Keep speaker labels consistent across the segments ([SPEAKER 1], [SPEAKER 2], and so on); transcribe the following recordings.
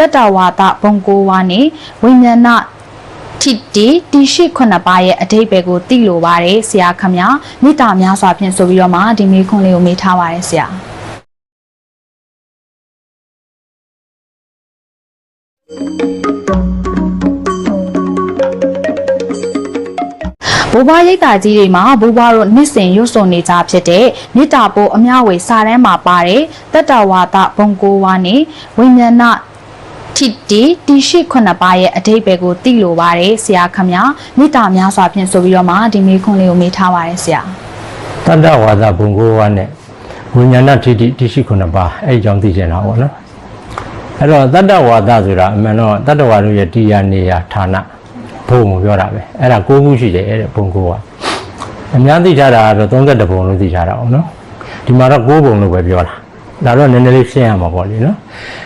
[SPEAKER 1] တတ္တဝါဒဘုံကိုဝါနေဝိညာဏထိတိတိရှိခုနှစ်ပါးရဲ့အဓိပ္ပာယ်ကိုသိလိုပါတယ်ဆရာခမညာမေတ္တာများစွာဖြင့်ဆိုပြီးတော့မှဒီမေးခွန်းလေးကိုမေးထားပါတယ်ဆရာဘိုးဘွားရိတ်တာကြီးတွေမှာဘိုးဘွားတို့နှစ်စဉ်ရွတ်ဆိုနေကြဖြစ်တဲ့မေတ္တာပို့အမျှဝေစာတန်းမှာပါတယ်တတ္တဝါဒဘုံကိုဝါနေဝိညာဏ ထိတိတိရှိခုနှစ်ပါးရဲ့အဓိပ္ပာယ်ကိုသိလိုပါတယ်ဆရာခမညာမေတ္တာများစွာဖြင့်ဆိုပြီးတော့မှဒီမေးခွန်းလေးကိုမေးထားပါတယ်ဆရာ
[SPEAKER 2] တတ္တဝါဒဘုံကိုဝါနဲ့ဝိညာဏထိတိတိရှိခုနှစ်ပါးအဲ့ဒီကြောင့်သိကျင်တာပေါ့နော်အဲ့တော့တတ္တဝါဒဆိုတာအမှန်တော့တတ္တဝါတို့ရဲ့တရားနေရာဌာနဘုံကိုပြောတာပဲအဲ့ဒါ၉ခုရှိတယ်တဲ့ဘုံကိုဝါအများသိထားတာကတော့32ဘုံလို့သိထားတာပေါ့နော်ဒီမှာတော့9ဘုံလို့ပဲပြောတာဒါတော့နည်းနည်းလေးရှင်းရမှာပေါ့လေနော်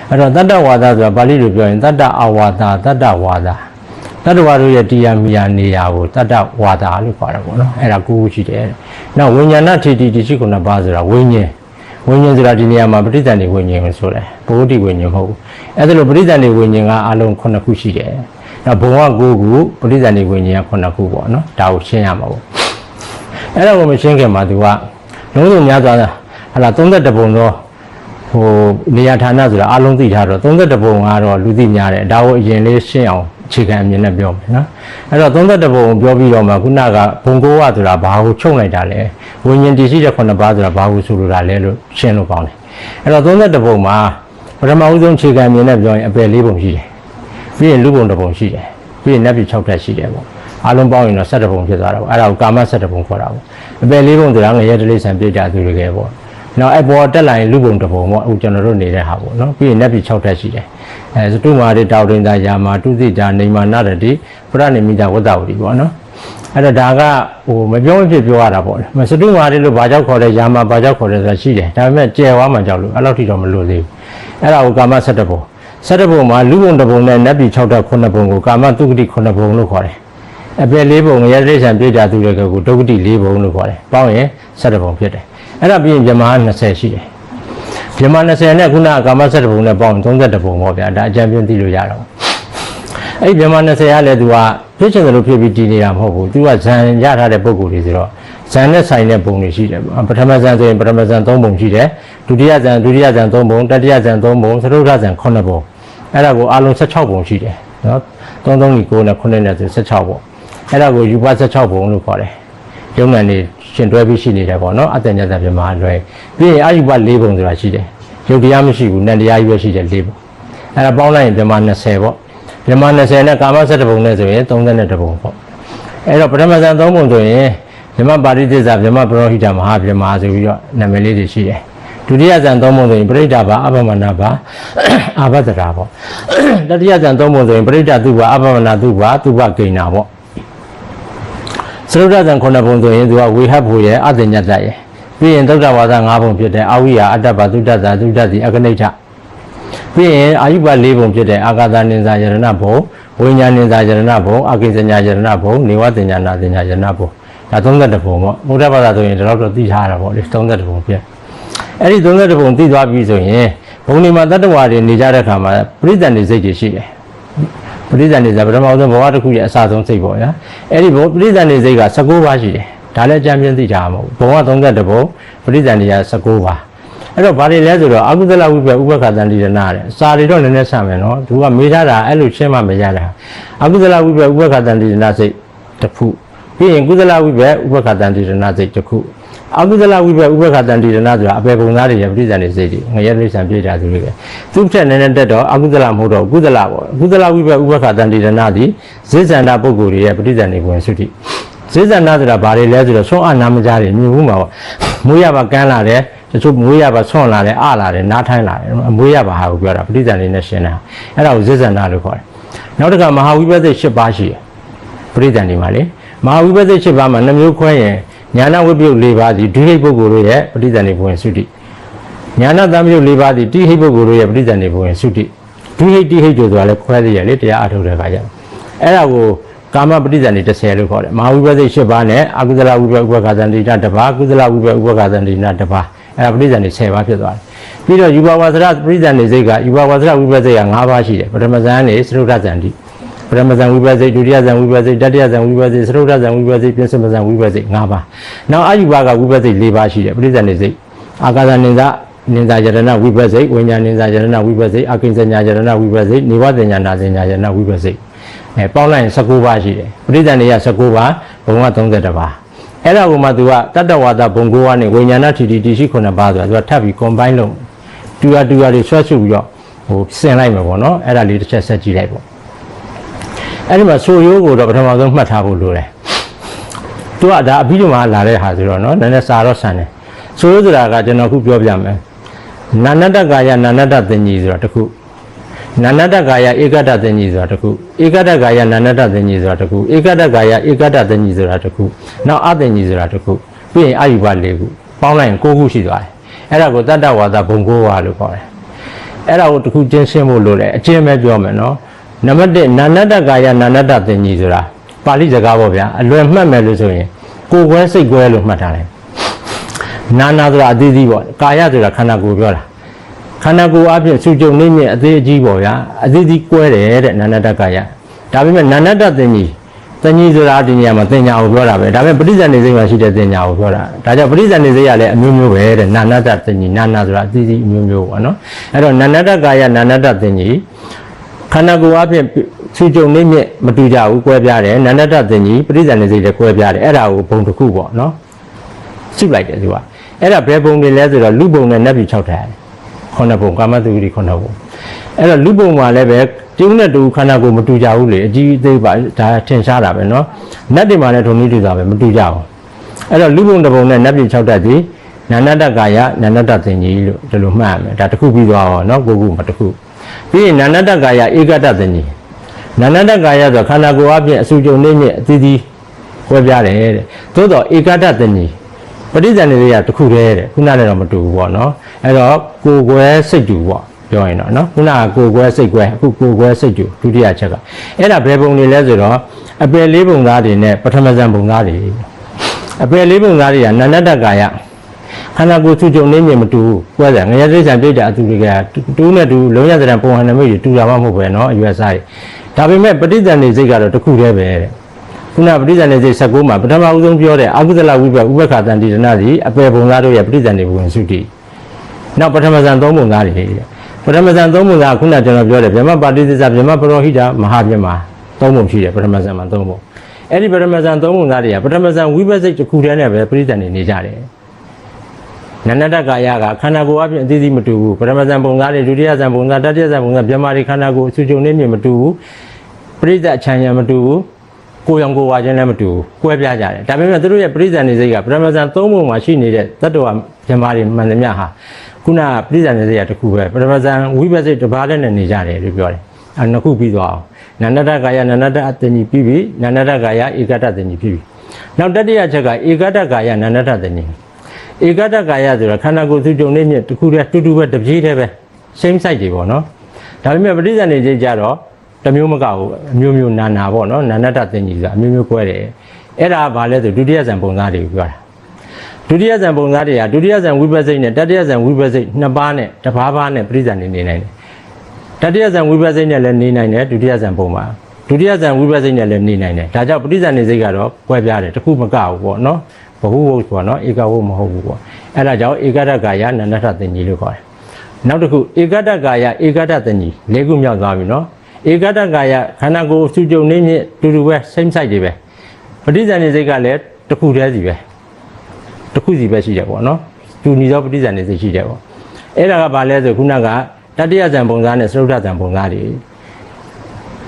[SPEAKER 2] အဲ့တော့တတ္တဝါဒဆိုတာပါဠိလိုပြောရင်တတ္တအဝါဒတတ္တဝါဒတတ္တဝါတို့ရဲ့တရားမိယာနေရာကိုတတ္တဝါဒလို့ခေါ်တာပေါ့နော်အဲ့ဒါ9ခုရှိတယ်တဲ့နောက်ဝိညာဏထိတိတိရှိခုနှစ်ပါးဆိုတာဝိညာဉ်ဝိညာဉ်ဆိုတာဒီနေရာမှာပဋိသန္ဓေဝိညာဉ်ကိုဆိုတယ်ဘုဂတိဝိညာဉ်မဟုတ်ဘူးအဲ့ဒါလိုပဋိသန္ဓေဝိညာဉ်ကအလုံး9ခုရှိတယ်နောက်ဘုံက9ခုပဋိသန္ဓေဝိညာဉ်က9ခုပေါ့နော်ဒါကိုရှင်းရမှာပေါ့အဲ့ဒါကိုမရှင်းခင်မှာသူကလုံးစုံများသွားတာဟလာ32ပုံတော့ ဟိုနေရာဌာနဆိုတာအလုံးသိထားတော့32ပုံကတော့လူသိများတယ်ဒါကိုအရင်လေးရှင်းအောင်အခြေခံအမြင်နဲ့ပြောမယ်နော်အဲ့တော့32ပုံပြောပြီးတော့မှခုနကဘုံကိုဝဆိုတာဘာကိုချုပ်လိုက်တာလဲဝိညာဉ်တည်ရှိတဲ့9ပါးဆိုတာဘာကိုဆိုလိုတာလဲလို့ရှင်းလို့ကောင်းတယ်အဲ့တော့32ပုံမှာပထမဦးဆုံးအခြေခံအမြင်နဲ့ပြောရင်အပယ်၄ပုံရှိတယ်ပြီးရင်လူပုံတစ်ပုံရှိတယ်ပြီးရင်နတ်ပြည်6တက်ရှိတယ်ပေါ့အလုံးပေါင်းရင်တော့17ပုံဖြစ်သွားတာပေါ့အဲ့ဒါကိုကာမ17ပုံခေါ်တာပေါ့အပယ်၄ပုံဆိုတာငရဲတလိဆံပြည့်ကြသူတွေကပေါ့ နောက်အပေါ်တက်လာရင်လူပုံတစ်ပုံပေါ့အခုကျွန်တော်တို့နေတဲ့ဟာပေါ့နော်ပြီးရင်နတ်ပြည်6တက်ရှိတယ်အဲစတုမာရိတောက်တင်သာယာမာတုသိတာနေမာနရတိပရဏိမိတာဝတ္တဝတိပေါ့နော်အဲ့တော့ဒါကဟိုမပြောမဖြစ်ပြောရတာပေါ့လေစတုမာရိလို့ဘာကြောက်ခေါ်လဲယာမာဘာကြောက်ခေါ်လဲဆိုတာရှိတယ်ဒါပေမဲ့ကျယ်ဝါမှကြောက်လို့အဲ့လောက်ထိတော့မလို့သေးဘူးအဲ့ဒါကိုကာမ17ပုံ17ပုံမှာလူပုံတစ်ပုံနဲ့နတ်ပြည်6တက်9ပုံကိုကာမတုဂတိ9ပုံလို့ခေါ်တယ်အပယ်၄ပုံငရဲတိဆံပြည့်ကြသူတွေကကိုဒုက္ခတိ၄ပုံလို့ခေါ်တယ်ပေါင်းရင်17ပုံဖြစ်တယ် အဲ့ဒါပြီးရင်မြမ20ရှိတယ်မြမ20နဲ့ခုနကကာမ17ပုံနဲ့ပေါင်းရင်32ပုံပေါ့ဗျာဒါအကြံပြင်းသိလို့ရတော့အဲ့ဒီမြမ20ကလည်းသူကဖြစ်ချင်တယ်လို့ဖြစ်ပြီးတည်နေတာမဟုတ်ဘူးသူကဇန်ရထားတဲ့ပုံကိုယ်တွေဆိုတော့ဇန်နဲ့ဆိုင်တဲ့ပုံတွေရှိတယ်ပထမဇန်ဆိုရင်ပထမဇန်3ပုံရှိတယ်ဒုတိယဇန်ဒုတိယဇန်3ပုံတတိယဇန်3ပုံသရုပ်ထဇန်9ပုံအဲ့ဒါကိုအလုံး16ပုံရှိတယ်နော်3 3 9နဲ့9နဲ့ဆို16ပုံအဲ့ဒါကိုယူပါ16ပုံလို့ခေါ်တယ် ရုံငံနေရှင်တွဲပြီးရှိနေတယ်ပေါ့နော်အတ္တညတ္တပြမလွယ်ပြီးရင်အာယုပ၄ပုံဆိုတာရှိတယ်ရုပ်တရားမရှိဘူးနတ်တရားကြီးပဲရှိတယ်၄ပုံအဲ့ဒါပေါင်းလိုက်ရင်ပြမ20ပေါ့ပြမ20နဲ့ကာမ7ပုံနဲ့ဆိုရင်32ပုံပေါ့အဲ့တော့ပထမဇန်3ပုံဆိုရင်မြမပါရိသစ္စာမြမပရောဟိတမဟာမြမဆိုပြီးတော့နာမည်လေးတွေရှိတယ်ဒုတိယဇန်သုံးပုံဆိုရင်ပရိဒဘာအပမနာဘာအာဘဒရာပေါ့တတိယဇန်သုံးပုံဆိုရင်ပရိဒသူဘာအပမနာသူဘာသူဘဂိဏပေါ့ သရုဒ္ဒဇန်ခုနှစ်ပုံဆိုရင်သူကဝေဟတ်ဖို့ရဲ့အတ္တညတ္တရဲ့ပြီးရင်သုဒ္ဓဝါဒ၅ပုံဖြစ်တဲ့အာဝိယအတ္တပါသုဒ္ဓဇာသုဒ္ဓတိအကနိဋ္ဌပြီးရင်အာယုပ၄ပုံဖြစ်တဲ့အာဂသနိဇာယရဏဘုံဝိညာဉ်နိဇာယရဏဘုံအာကိစညာယရဏဘုံနေဝတင်ညာနာတင်ညာယရဏဘုံဒါ32ပုံပေါ့ဘုရားဘာသာဆိုရင်ဒီလောက်တော့သိထားတာပေါ့လေ32ပုံဖြစ်အဲ့ဒီ32ပုံသိသွားပြီဆိုရင်ဘုံဒီမှာတတ္တဝါတွေနေကြတဲ့အခါမှာပရိသန္တိစိတ်တွေရှိတယ် ပရိသန္တိစိတ်ပထမဆုံးဘဝတစ်ခုရဲ့အစဆုံးစိတ်ပေါ့ဗျာအဲ့ဒီဘုံပရိသန္တိစိတ်က19ပါးရှိတယ်ဒါလည်းအကြံပြင်းသိထားမှာမဟုတ်ဘုံက32ပုံပရိသန္တိက19ပါးအဲ့တော့ဘာတွေလဲဆိုတော့အကုသလဝိပ္ပဥပ္ပခတန္တိရဏတဲ့စာတွေတော့နည်းနည်းဆံမယ်နော်သူကမေးထားတာအဲ့လိုရှင်းမှမရတာအကုသလဝိပ္ပဥပ္ပခတန္တိရဏစိတ်တစ်ခုပြီးရင်ကုသလဝိပ္ပဥပ္ပခတန္တိရဏစိတ်တစ်ခု အကုသလဝိပ္ပဥပ္ပခတန္တိရဏဆိုတာအပေပုံသားတွေရဲ့ပရိသန္တိစိတ်တွေငရဲပရိသံပြေးတာသူတွေကသူ့ထက်နည်းနည်းတက်တော့အကုသလမဟုတ်တော့ကုသလပေါ့ကုသလဝိပ္ပဥပ္ပခတန္တိရဏသည်ဇိဇန္တာပုဂ္ဂိုလ်တွေရဲ့ပရိသန္တိဝင်သုတိဇိဇန္တာဆိုတာဘာတွေလဲဆိုတော့ဆွမ်းအနာမကြတွေမြင်ဘူးမှာပေါ့မွေးရပါကန်းလာတယ်တချို့မွေးရပါဆွန့်လာတယ်အလာတယ်နားထိုင်းလာတယ်အမွေးရပါဟာကိုပြောတာပဋိသန္ဓေနဲ့ရှင်းတာအဲ့ဒါကိုဇိဇန္တာလို့ခေါ်တယ်နောက်တစ်ခါမဟာဝိပဿိ၈ပါးရှိတယ်ပဋိသန္ဓေမှာလေမဟာဝိပဿိ၈ပါးမှာနှမျိုးခွဲရင် ညာနာဝိပယုတ်၄ပါးစီဒုဟိတ်ပုဂ္ဂိုလ်တို့ရဲ့ပဋိသန္ဓေဘဝင်သုတိညာနာတမယုတ်၄ပါးစီတိဟိတ်ပုဂ္ဂိုလ်တို့ရဲ့ပဋိသန္ဓေဘဝင်သုတိဒုဟိတ်တိဟိတ်တို့ဆိုတာလည်းခွဲသေးရလေတရားအထုတ်တဲ့အခါကျတော့အဲ့ဒါကိုကာမပဋိသန္ဓေ30လို့ခေါ်တယ်မဟာဝိပဿိ၈ပါးနဲ့အကုသလဝိပဥပ္ပခါသန္တိတတစ်ပါးကုသလဝိပဥပ္ပခါသန္တိတတစ်ပါးအဲ့ဒါပဋိသန္ဓေ10ပါးဖြစ်သွားတယ်ပြီးတော့ယူဘဝါစရပရိသတ်နေစိတ်ကယူဘဝါစရဝိပဿနာက၅ပါးရှိတယ်ပထမဇန်နေသရုဒ္ဓဇန်တိ ပထမဇန်ဝိပဿနာဒုတိယဇန်ဝိပဿနာတတိယဇန်ဝိပဿနာသရုဒ္ဓဇန်ဝိပဿနာပြင်စမဇန်ဝိပဿနာ၅ပါးနောက်အယူဘကဝိပဿနာ၄ပါးရှိတယ်ပရိသတ်နေစိတ်အာကာသနိဇနိဇာယရဏဝိပဿနာဝိညာဉ်နိဇာယရဏဝိပဿနာအကိဉ္စညာယရဏဝိပဿနာနေဝတဉ္ညာနာစဉ္ညာယရဏဝိပဿနာအဲပေါင်းလိုက်ရင်19ပါးရှိတယ်ပရိသတ်နေရ19ပါးဘုံက32ပါးအဲ့ဒါကိုမှ तू ကတတ္တဝါဒဘုံကိုကနေဝိညာဏထီတီတီရှိ9ပါးဆိုတာ तू ကထပ်ပြီး combine လုပ်တူရတူရတွေဆွဲဆုပ်ပြီးတော့ဟိုဆင်လိုက်မယ်ပေါ့နော်အဲ့ဒါလေးတစ်ချက်ဆက်ကြည့်လိုက်ပေါ့ အဲ့ဒီမှာဆိုရိုးကိုတော့ပထမဆုံးမှတ်ထားဖို့လိုတယ်သူကဒါအပြီးတော့မှလာတဲ့ဟာဆိုတော့နော်နည်းနည်းစာတော့ဆန်တယ်ဆိုရိုးဆိုတာကကျွန်တော်ခုပြောပြမယ်နာနတ္တကာယနာနတ္တသင်္ကြီးဆိုတာတစ်ခုနာနတ္တကာယဧကတ္တသင်္ကြီးဆိုတာတစ်ခုဧကတ္တကာယနာနတ္တသင်္ကြီးဆိုတာတစ်ခုဧကတ္တကာယဧကတ္တသင်္ကြီးဆိုတာတစ်ခုနောက်အသင်္ကြီးဆိုတာတစ်ခုပြီးရင်အာယုဘ၄ခုပေါင်းလိုက်ရင်၉ခုရှိသွားတယ်အဲ့ဒါကိုတတ္တဝါဒဘုံကိုဝါလို့ခေါ်တယ်အဲ့ဒါကိုတစ်ခုကျင်းရှင်းဖို့လိုတယ်အကျဉ်းပဲပြောမယ်နော် နံပါတ်1နာနတ္တကာယနာနတ္တသင်္ကြီးဆိုတာပါဠိစကားပေါ့ဗျာအလွယ်မှတ်မယ်လို့ဆိုရင်ကိုယ်ကွဲစိတ်ကွဲလို့မှတ်ထားတယ်နာနာဆိုတာအသေးသေးပေါ့ကာယဆိုတာခန္ဓာကိုယ်ပြောတာခန္ဓာကိုယ်အပြင်စုကြုံနေမြင့်အသေးအကြီးပေါ့ဗျာအသေးသေးကွဲတယ်တဲ့နာနတ္တကာယဒါပေမဲ့နာနတ္တသင်ကြီးသင်ကြီးဆိုတာဒီနေရာမှာသင်ညာကိုပြောတာပဲဒါပေမဲ့ပဋိဇာနေစိတ်မှာရှိတဲ့သင်ညာကိုပြောတာဒါကြောင့်ပဋိဇာနေစိတ်ကလည်းအမျိုးမျိုးပဲတဲ့နာနတ္တသင်ကြီးနာနာဆိုတာအသေးသေးအမျိုးမျိုးပေါ့နော်အဲ့တော့နာနတ္တကာယနာနတ္တသင်ကြီး ခန္ဓာကိုယ်အပြင်စီကြုံနေမြင့်မတူကြဘူးကွဲပြားတယ်နန္ဒတသင်ကြီးပရိသန်နေစိတ်လည်းကွဲပြားတယ်အဲ့ဒါကိုဘုံတစ်ခုပေါ့နော်စုလိုက်တယ်ဒီကအဲ့ဒါဘယ်ဘုံတွေလဲဆိုတော့လူဘုံနဲ့နတ်ပြည်6ထပ်ခုနှစ်ဘုံကာမသုတိခုနှစ်ဘုံအဲ့တော့လူဘုံမှာလည်းပဲတူးနဲ့တူခန္ဓာကိုယ်မတူကြဘူးလေအကြီးအသေးပါဒါထင်ရှားတာပဲနော်နတ်တွေမှာလည်းထုံနည်းတူတာပဲမတူကြဘူးအဲ့တော့လူဘုံတစ်ဘုံနဲ့နတ်ပြည်6ထပ်ကြီးနန္ဒတကာယနန္ဒတသင်ကြီးလို့ဒီလိုမှတ်ရမယ်ဒါတစ်ခုပြီးသွားပါတော့နော်ကိုကုမှာတစ်ခု ပြီးရင်နာနတ္တကာယဧကတ္တသင်ကြီးနာနတ္တကာယဆိုခန္ဓာကိုယ်အပြင်အစုကြုံနေမြင့်အသီးသီးကွဲပြားတယ်တဲ့သို့တော့ဧကတ္တသင်ကြီးပဋိဇန်တွေကတစ်ခုတည်းတဲ့ခုနလည်းတော့မတူဘူးပေါ့နော်အဲ့တော့ကိုယ်ကွယ်စိတ်တူပေါ့ပြောရင်တော့နော်ခုနကကိုယ်ကွယ်စိတ်ကွယ်အခုကိုယ်ကွယ်စိတ်တူဒုတိယချက်ကအဲ့ဒါဘယ်ပုံတွေလဲဆိုတော့အပယ်လေးပုံသားတွေနဲ့ပထမဇန်ပုံသားတွေအပယ်လေးပုံသားတွေကနန္ဒတကာယ ခန္ဓာကိုယ်သူကြုံနေမြင်မတူဘူးကွဲတယ်ငရဲတိစ္ဆာပြိတ္တာအတူတွေကတူးနဲ့တူလုံးရတဲ့ပုံဟန်နမိတ်တွေတူတာမှမဟုတ်ပဲနော်အရွယ်စားတွေဒါပေမဲ့ပဋိဇန်တွေစိတ်ကတော့တစ်ခုတည်းပဲတဲ့ခုနပဋိဇန်နေစိတ်16မှာပထမဦးဆုံးပြောတဲ့အကုသလဝိပ္ပဥပ္ပခာတန်တိရဏစီအပေပုံသားတို့ရဲ့ပဋိဇန်နေဝင်စုတိနောက်ပထမဇန်3ပုံသားတွေတဲ့ပထမဇန်3ပုံသားခုနကျွန်တော်ပြောတယ်ဗြဟ္မပါတိသစ္စာဗြဟ္မပရောဟိတမဟာဗြဟ္မာ3ပုံရှိတယ်ပထမဇန်မှာ3ပုံအဲ့ဒီပထမဇန်3ပုံသားတွေကပထမဇန်ဝိပဿစိတ်တစ်ခုတည်းနဲ့ပဲပဋိဇန်နေနေကြတယ် နန္ဒတကာယကခန္ဓာကိုယ်အပြင်အသေးသေးမတူဘူးပထမဇန်ပုံသားတွေဒုတိယဇန်ပုံသားတတိယဇန်ပုံသားဗြဟ္မာတွေခန္ဓာကိုယ်အစုကြုံနေမြင်မတူဘူးပရိသတ်အချမ်းရံမတူဘူးကိုယ်ရောင်ကိုယ်ဝါချင်းလည်းမတူဘူးကွဲပြားကြတယ်ဒါပေမဲ့သူတို့ရဲ့ပရိသတ်နေစိတ်ကပရမဇန်သုံးပုံမှာရှိနေတဲ့တတ္တဝမြမာတွေမှန်သမျှဟာခုနကပရိသတ်နေစိတ်ကတစ်ခုပဲပရမဇန်ဝိပဿစိတ်တစ်ပါးနဲ့နေကြတယ်လို့ပြောတယ်အဲနှစ်ခုပြီးသွားအောင်နန္ဒတကာယနန္ဒတအတ္တညီပြီးပြီနန္ဒတကာယဧကတ္တတညီပြီးပြီနောက်တတိယချက်ကဧကတ္တကာယနန္ဒတတညီ ဧကတ္တကာယဆိုတာခန္ဓာကိုယ်သူကြုံနေမြင့်တစ်ခုတည်းတူတူပဲတစ်ပြေးတည်းပဲ same site တွေပေါ့နော်ဒါပေမဲ့ပရိသတ်နေစိတ်ကြတော့တစ်မျိုးမကဘူးအမျိုးမျိုးနာနာပေါ့နော်နာနတ္တသင်ကြီးဆိုတာအမျိုးမျိုးကွဲတယ်အဲ့ဒါကဘာလဲဆိုဒုတိယဇန်ပုံသားတွေကိုပြောတာဒုတိယဇန်ပုံသားတွေကဒုတိယဇန်ဝိပဿိတ်နဲ့တတိယဇန်ဝိပဿိတ်နှစ်ပါးနဲ့တစ်ပါးပါးနဲ့ပြိဇန်နေနေနိုင်တယ်တတိယဇန်ဝိပဿိတ်နဲ့လည်းနေနိုင်တယ်ဒုတိယဇန်ပုံမှာဒုတိယဇန်ဝိပဿိတ်နဲ့လည်းနေနိုင်တယ်ဒါကြောင့်ပြိဇန်နေစိတ်ကတော့ကွဲပြားတယ်တစ်ခုမကဘူးပေါ့နော် ဘဟုဝုတ်ပေါ့နော်ဧကဝုတ်မဟုတ်ဘူးပေါ့အဲ့ဒါကြောင့်ဧကတကာယနာနတ္တသင်ကြီးလို့ခေါ်တယ်နောက်တစ်ခုဧကတကာယဧကတသင်ကြီးလေးခုမြောက်သွားပြီနော်ဧကတကာယခန္ဓာကိုယ်စုကြုံနေမြင့်တူတူပဲ same site တွေပဲပဋိဇန်နေစိတ်ကလည်းတစ်ခုတည်းစီပဲတစ်ခုစီပဲရှိတယ်ပေါ့နော်တူညီသောပဋိဇန်နေစိတ်ရှိတယ်ပေါ့အဲ့ဒါကဘာလဲဆိုခုနကတတိယဇန်ပုံသားနဲ့သရုပ်ထဇန်ပုံသားတွေ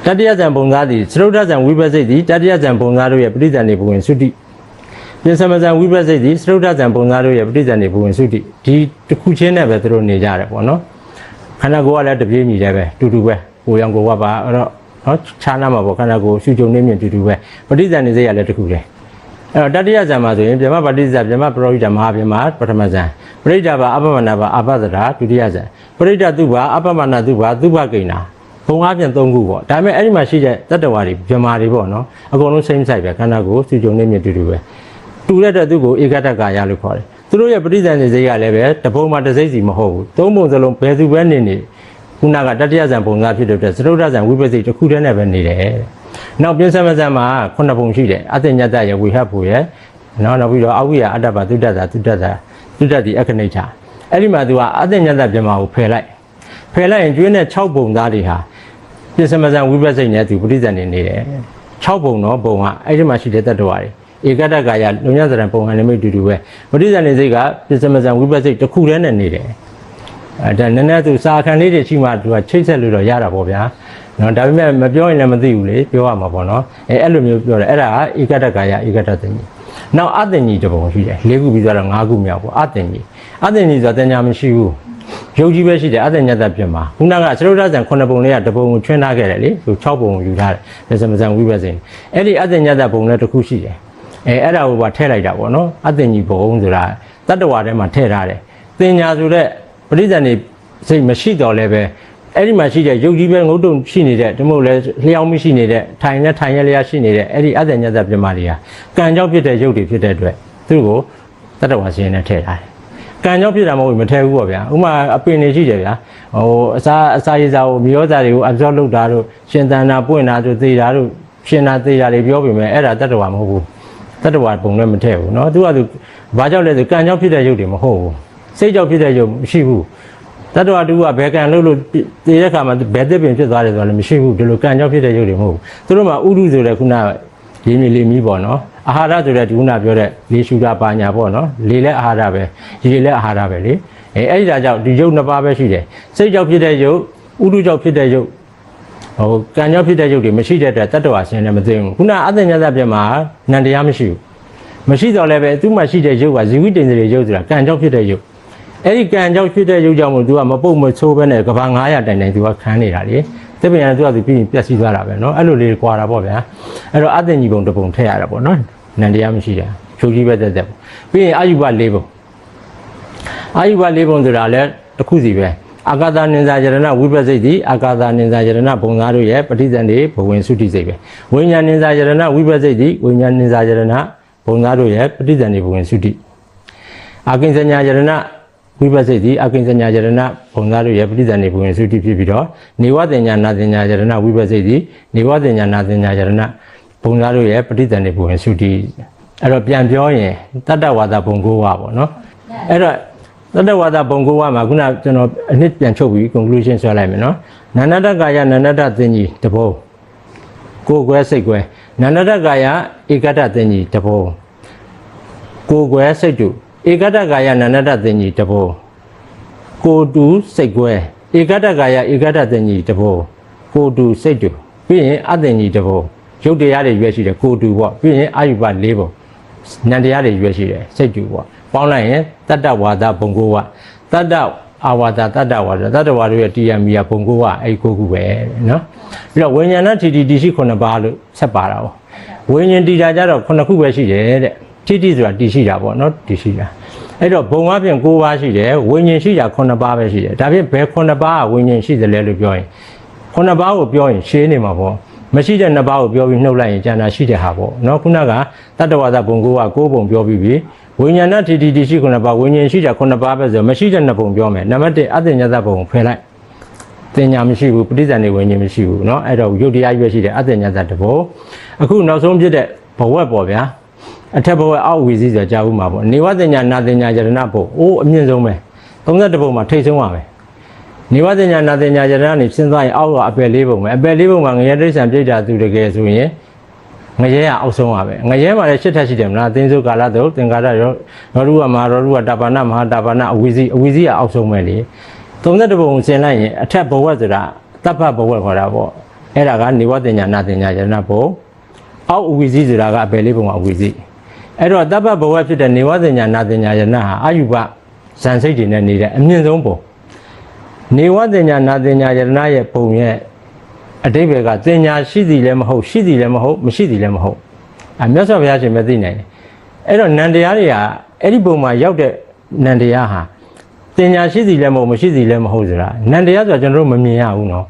[SPEAKER 2] တတိယဇန်ပုံသားတွေသရုပ်ထဇန်ဝိပဿစိတ်ဒီတတိယဇန်ပုံသားတို့ရဲ့ပဋိဇန်နေဘဝင်သုတိ ပြင်စမဇန်ဝိပဿစိတ်ဒီသရုပ်ထဇန်ပုံသားတို့ရဲ့ပဋိဇန်နေဘဝင်သုတိဒီတစ်ခုချင်းနဲ့ပဲသူတို့နေကြတယ်ပေါ့နော်ခန္ဓာကိုယ်ကလည်းတပြေးညီတယ်ပဲတူတူပဲကိုယ်ရောင်ကိုယ်ဝတ်ပါအဲ့တော့နော်ခြားနာမှာပေါ့ခန္ဓာကိုယ်ရှုကြုံနေမြင်တူတူပဲပဋိဇန်နေစိတ်ရလည်းတစ်ခုတည်းအဲ့တော့တတိယဇန်မှာဆိုရင်ပြမပဋိဇန်ပြမပရောဟိတမဟာပြမပထမဇန်ပရိဒဘာအပမနာဘာအပသဒာဒုတိယဇန်ပရိဒတုဘာအပမနာတုဘာသုဘကိဏဘုံအားဖြင့်၃ခုပေါ့ဒါပေမဲ့အဲ့ဒီမှာရှိတဲ့တတ္တဝါတွေပြမာတွေပေါ့နော်အကုန်လုံး same site ပဲခန္ဓာကိုယ်ရှုကြုံနေမြင်တူတူပဲ တူတဲ့တဲ့သူကိုဧကတကာယလို့ခေါ်တယ်သူတို့ရဲ့ပဋိသန္ဓေစိတ်ကလည်းပဲတပုံမှာတစ်စိတ်စီမဟုတ်ဘူးသုံးပုံစလုံးဘယ်သူပဲနေနေခုနကတတိယဇံပုံသားဖြစ်တဲ့အတွက်သရုပ်ဒဇံဝိပဿနာတစ်ခုတည်းနဲ့ပဲနေတယ်နောက်ပြင်းစမဇံမှာခုနှစ်ပုံရှိတယ်အတ္တညတ္တရဲ့ဝိဟတ်ဖို့ရဲ့နောက်နောက်ပြီးတော့အဝိယအတ္တပါသုတ္တတာသုတ္တတာသုတ္တတိအခဏိဋ္ဌအဲ့ဒီမှာသူကအတ္တညတ္တပြမကိုဖယ်လိုက်ဖယ်လိုက်ရင်ကျွေးနဲ့6ပုံသားတွေဟာပြင်းစမဇံဝိပဿနာနဲ့သူပဋိသန္ဓေနေတယ်6ပုံတော့ပုံကအဲ့ဒီမှာရှိတဲ့တတ္တဝါတွေ ဧကတ္တကာယလုံညသရံပုံဟန်နိမိတ်တူတူပဲပဋိသန္ဓေစိတ်ကပစ္စမဇံဝိပဿိတ်တစ်ခုတည်းနဲ့နေတယ်အဲဒါနည်းနည်းသူစာခံလေးတွေရှိမှသူကချိတ်ဆက်လို့တော့ရတာပေါ့ဗျာနော်ဒါပေမဲ့မပြောရင်လည်းမသိဘူးလေပြောရမှာပေါ့နော်အဲအဲ့လိုမျိုးပြောတယ်အဲ့ဒါကဧကတ္တကာယဧကတ္တသိဉ္ဇနောက်အတင်ကြီးတစ်ပုံရှိတယ်၄ခုပြီးသွားတော့၅ခုမြောက်ပေါ့အတင်ကြီးအတင်ကြီးဆိုတာတင်ညာမရှိဘူးရုပ်ကြီးပဲရှိတယ်အတင်ညတ်သက်ပြင်မှာခုနကသရုပ်ဒဇံ9ပုံလေးကတပုံကိုချွင်းထားခဲ့တယ်လေသူ6ပုံကိုယူထားတယ်ပစ္စမဇံဝိပဿိတ်အဲ့ဒီအတင်ညတ်သက်ပုံလည်းတစ်ခုရှိတယ် အဲအဲ့ဒါကိုပါထည့်လိုက်တာပေါ့နော်အတင်ကြီးဘုံဆိုတာတတ္တဝါထဲမှာထည့်ထားတယ်တင်ညာဆိုတဲ့ပရိသတ်နေစိတ်မရှိတော့လည်းပဲအဲ့ဒီမှာရှိတဲ့ရုပ်ကြီးပဲငုတ်တုံရှိနေတဲ့ဒီမို့လဲလျှောင်းမရှိနေတဲ့ထိုင်နဲ့ထိုင်ရလျာရှိနေတဲ့အဲ့ဒီအတင်ညတ်ပြမတွေကကံကြောင့်ဖြစ်တဲ့ရုပ်တွေဖြစ်တဲ့အတွက်သူ့ကိုတတ္တဝါရှင်နဲ့ထည့်ထားတယ်ကံကြောင့်ဖြစ်တာမဟုတ်ဘူးမထည့်ဘူးပေါ့ဗျာဥမာအပင်နေရှိတယ်ဗျာဟိုအစာအစာရည်စာကိုမြေရောစာတွေကို absorb လုပ်တာတို့ရှင်သန်တာပွင့်တာတို့သေတာတို့ရှင်တာသေတာတွေပြောပေမဲ့အဲ့ဒါတတ္တဝါမဟုတ်ဘူး တတ္တဝါပုံလည်းမထည့်ဘူးเนาะသူကသူဘာကြောင့်လဲဆိုကံကြောင့်ဖြစ်တဲ့ရုပ်တွေမဟုတ်ဘူးစိတ်ကြောင့်ဖြစ်တဲ့ရုပ်မရှိဘူးတတ္တဝါတူကဘယ်ကံလို့လို့တည်တဲ့ခါမှာဘယ်သစ်ပင်ဖြစ်သွားတယ်ဆိုတာလည်းမရှိဘူးဒီလိုကံကြောင့်ဖြစ်တဲ့ရုပ်တွေမဟုတ်ဘူးသူတို့မှာဥဒုဆိုတဲ့ခုနရေမြေလေမီးပေါ့နော်အာဟာရဆိုတဲ့ဒီခုနပြောတဲ့လေရှုတာပါညာပေါ့နော်လေလည်းအာဟာရပဲရေလည်းအာဟာရပဲလေအဲအဲ့ဒီဒါကြောင့်ဒီရုပ်နှစ်ပါးပဲရှိတယ်စိတ်ကြောင့်ဖြစ်တဲ့ရုပ်ဥဒုကြောင့်ဖြစ်တဲ့ရုပ် ဟိုကံကြောင့်ဖြစ်တဲ့ရုပ်တွေမရှိတဲ့အတွက်တတ္တဝါရှင်လည်းမသိဘူးခုနအတ္တညတပြက်မှာနန္တရားမရှိဘူးမရှိတော့လည်းပဲသူ့မှာရှိတဲ့ရုပ်ကဇီဝိတ္တင်္စရိရုပ်ဆိုတာကံကြောင့်ဖြစ်တဲ့ရုပ်အဲ့ဒီကံကြောင့်ဖြစ်တဲ့ရုပ်ကြောင့်မို့သူကမပုတ်မချိုးဘဲနဲ့ကဘာ900တိုင်တိုင်သူကခန်းနေတာလေတပင်ရသူကသူပြီးရင်ပြက်စီးသွားတာပဲเนาะအဲ့လိုလေးကွာတာပေါ့ဗျာအဲ့တော့အတ္တညီပုံတစ်ပုံထည့်ရတာပေါ့เนาะနန္တရားမရှိတာဖြိုးကြီးပဲတက်တက်ပေါ့ပြီးရင်အာယုဘ၄ပုံအာယုဘ၄ပုံဆိုတာလည်းတစ်ခုစီပဲ အာကာသနိဇာယရဏဝိပဿိတ်တိအာကာသနိဇာယရဏဘုံသားတို့ရဲ့ပဋိသန္ဓေဘဝင်စုတိစိတ်ပဲဝိညာဉ်နိဇာယရဏဝိပဿိတ်တိဝိညာဉ်နိဇာယရဏဘုံသားတို့ရဲ့ပဋိသန္ဓေဘဝင်စုတိအာကိဉ္စညာယရဏဝိပဿိတ်တိအာကိဉ္စညာယရဏဘုံသားတို့ရဲ့ပဋိသန္ဓေဘဝင်စုတိဖြစ်ပြီးတော့နေဝတင်ညာနာတင်ညာယရဏဝိပဿိတ်တိနေဝတင်ညာနာတင်ညာယရဏဘုံသားတို့ရဲ့ပဋိသန္ဓေဘဝင်စုတိအဲ့တော့ပြန်ပြောရင်တတ္တဝါဒဘုံကိုးပါပေါ့နော်အဲ့တော့ တတဝါဒဘုံကိုဝါမှာခုနကျွန်တော်အနှစ်ပြန်ချုပ်ပြီး conclusion ဆွဲလိုက်မယ်နော်နန္ဒတကာယနန္ဒတသင်ကြီးတဘောကိုယ်ကွဲစိတ်ကွဲနန္ဒတကာယဧကတသင်ကြီးတဘောကိုယ်ကွဲစိတ်တူဧကတကာယနန္ဒတသင်ကြီးတဘောကိုတူစိတ်ကွဲဧကတကာယဧကတသင်ကြီးတဘောကိုတူစိတ်တူပြီးရင်အသင်ကြီးတဘောရုပ်တရားတွေရွေးရှိတယ်ကိုတူပေါ့ပြီးရင်အာယုဘ၄ပုံနန္တရားတွေရွေးရှိတယ်စိတ်တူပေါ့ ပေါင်းလိုက်ရင်တတ္တဝါဒဘုံကိုဝတတ္တအာဝါဒတတ္တဝါဒတတ္တဝါတို့ရဲ့တရားမီယာဘုံကိုဝအဲ့ကိုခုပဲနော်ပြီးတော့ဝိညာဏထီတီတီရှိခုနှစ်ပါးလို့ဆက်ပါတာပေါ့ဝိညာဉ်တီတာကြတော့ခုနှစ်ခုပဲရှိတယ်တဲ့ထီတီဆိုတာတီရှိတာပေါ့နော်တီရှိတာအဲ့တော့ဘုံအပြင်၉ပါးရှိတယ်ဝိညာဉ်ရှိတာ9ပါးပဲရှိတယ်ဒါဖြင့်ဘယ်9ပါးကဝိညာဉ်ရှိသလဲလို့ပြောရင်9ပါးကိုပြောရင်ရှင်းနေမှာပေါ့မရှိတဲ့နှစ်ပါးကိုပြောပြီးနှုတ်လိုက်ရင်ကျန်တာရှိတဲ့ဟာပေါ့နော်ခုနကတတ္တဝါဒဘုံ၉ပါး၉ပုံပြောပြီးပြီ ဝိညာဏထီတီတီရှိခုနှစ်ပါးဝိညာဉ်ရှိတာခုနှစ်ပါးပဲဆိုမရှိတဲ့နှစ်ပုံပြောမယ်နံပါတ်1အတ္တညတဘုံကိုဖယ်လိုက်တင်ညာမရှိဘူးပဋိသန္ဓေဝိညာဉ်မရှိဘူးเนาะအဲ့တော့ယုတ်တရားရွေးရှိတဲ့အတ္တညတတဘောအခုနောက်ဆုံးဖြစ်တဲ့ဘဝက်ပေါ့ဗျာအထက်ဘဝက်အောက်ဝီစီဆိုကြားဦးမှာပေါ့နေဝတင်ညာနာတင်ညာယရဏဘုံအိုးအမြင့်ဆုံးပဲ32ဘုံမှာထိတ်ဆုံးပါပဲ နေဝတညာနာတညာယရဏနေစဉ်းစားရင်အောက်ကအပယ်လေးပုံပဲအပယ်လေးပုံမှာငရဲတိရစ္ဆာန်ပြိတ္တာသူတကယ်ဆိုရင် ငရဲကအောက်ဆုံးပါပဲငရဲမှာလည်းရှစ်ထက်ရှိတယ်မလားသင်္စုကာလတော့သင်္ကာရရောရောရုကမဟာရောရုကတာပါဏမဟာတာပါဏအဝီစီအဝီစီကအောက်ဆုံးပဲလေ32ပုံဆင်လိုက်ရင်အထက်ဘဝဆိုတာတပ္ပဘဝခေါ်တာပေါ့အဲ့ဒါကနေဝတညာနာတညာယရဏဘုံအောက်အဝီစီဆိုတာကအပယ်လေးပုံကအဝီစီအဲ့တော့တပ္ပဘဝဖြစ်တဲ့နေဝတညာနာတညာယရဏဟာအာယုဘဇန်စိတ်တွေနဲ့နေတဲ့အမြင့်ဆုံးပုံနေဝတင်ညာနာတင်ညာယရဏရဲ့ပုံရဲ့ အတိပ္ပယ်ကတင်ညာရှိသည်လည်းမဟုတ်ရှိသည်လည်းမဟုတ်မရှိသည်လည်းမဟုတ်အမြတ်စွာဘုရားရှင်ပဲသိနိုင်တယ်အဲ့တော့နန္တရားတွေကအဲ့ဒီပုံမှာရောက်တဲ့နန္တရားဟာတင်ညာရှိသည်လည်းမဟုတ်မရှိသည်လည်းမဟုတ်ဆိုတာနန္တရားဆိုတာကျွန်တော်တို့မမြင်ရဘူးနော်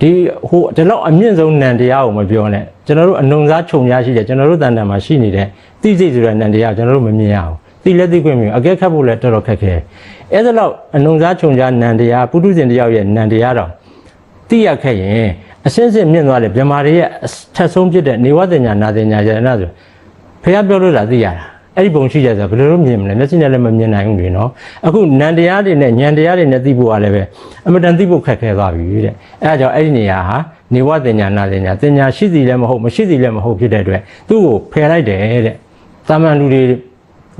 [SPEAKER 2] ဒီဟိုဒီလောက်အမြင့်ဆုံးနန္တရားကိုမပြောနဲ့ကျွန်တော်တို့အနုံစားခြုံရရှိတယ်ကျွန်တော်တို့တန်တန်မှာရှိနေတဲ့တိစိတ်ဆိုတဲ့နန္တရားကိုကျွန်တော်တို့မမြင်ရဘူးသိလက်သိခွင့်မျိုးအကဲခတ်ဖို့လည်းတော်တော်ခက်ခဲအဲ့ဒါတော့အနုံစားခြုံကြားနန္တရားပုထုဇဉ်တယောက်ရဲ့နန္တရားတော့သိရခဲ့ရင် အစင်းစင်းမြင့်သွားတယ်မြမာတွေရဲ့အထက်ဆုံးဖြစ်တဲ့နေဝတ္တညာနာတင်ညာကျရဏဆိုဖះပြောလို့လားသိရတာအဲ့ဒီပုံရှိကြဆိုဘယ်လိုလုပ်မြင်မလဲမျက်စိနဲ့လည်းမမြင်နိုင်ဘူးလေနော်အခုနန္တရားတွေနဲ့ဉာဏ်တရားတွေနဲ့သိဖို့ကလည်းပဲအမတန်သိဖို့ခက်ခဲသွားပြီတဲ့အဲ့ဒါကြောင့်အဲ့ဒီနေရာဟာနေဝတ္တညာနာတင်ညာတင်ညာရှိသည်လည်းမဟုတ်မရှိသည်လည်းမဟုတ်ဖြစ်တဲ့အတွက်သူ့ကိုဖယ်လိုက်တယ်တဲ့တာမန်လူတွေ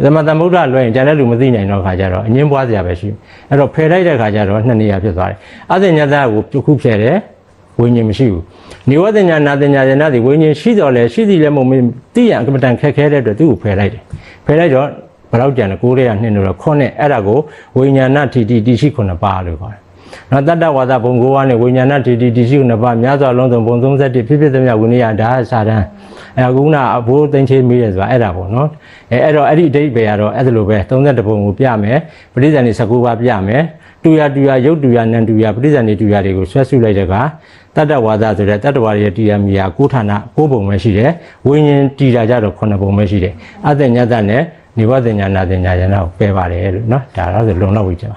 [SPEAKER 2] သမတမုဒ္ဒလွှဲရင်ကျန်တဲ့လူမသိနိုင်တော့ခါကြတော့အငင်းပွားစရာပဲရှိအဲ့တော့ဖယ်လိုက်တဲ့ခါကျတော့နှစ်နေရာဖြစ်သွားတယ်အသင်ညာသားကိုပြုခုဖယ်တယ် ဝိညာဉ်မရှိဘူးနေဝတညာနာတညာယနာဒီဝိညာဉ်ရှိတော်လဲရှိသည်လည်းမဟုတ်ဘူးသိရန်အကမတန်ခက်ခဲတဲ့အတွက်သူ့ကိုဖယ်လိုက်တယ်ဖယ်လိုက်တော့ဘယ်တော့ကြံလဲ9ရက်နှစ်လို့တော့ခုနှစ်အဲ့ဒါကိုဝိညာဏထိတိတိရှိခုနှစ်ပါလို့ခေါ်တယ်နော်တတ္တဝါဒဘုံကိုဝါနဲ့ဝိညာဏထိတိတိရှိခုနှစ်ပါများစွာလုံးစုံဘုံ31ဖြစ်ဖြစ်သမျှဝိနည်းဒါစာတန်းအဲအခုကအဘိုးသိမ့်ချေမိတယ်ဆိုတာအဲ့ဒါပေါ့နော်အဲအဲ့တော့အဲ့ဒီအတိတ်ပဲကတော့အဲ့ဒါလိုပဲ31ဘုံကိုပြမယ်ပရိသန်နေ19ပါးပြမယ်တူရတူရရုပ်တူရနံတူရပရိသန်နေတူရတွေကိုဆွဲဆုလိုက်တဲ့က တတ္တဝါဒဆိုတဲ့တတ္တဝါရဲ့တီရမီယာကိုဌာနကိုဘုံပဲရှိတယ်ဝိညာဉ်တီတာကြတော့9ဘုံပဲရှိတယ်အတ္တညတ္တနဲ့နေဝတ္တညာနာတညာယနာကိုပယ်ပါတယ်လို့နော်ဒါတော့ဆိုလုံလောက်ဝိကြပါ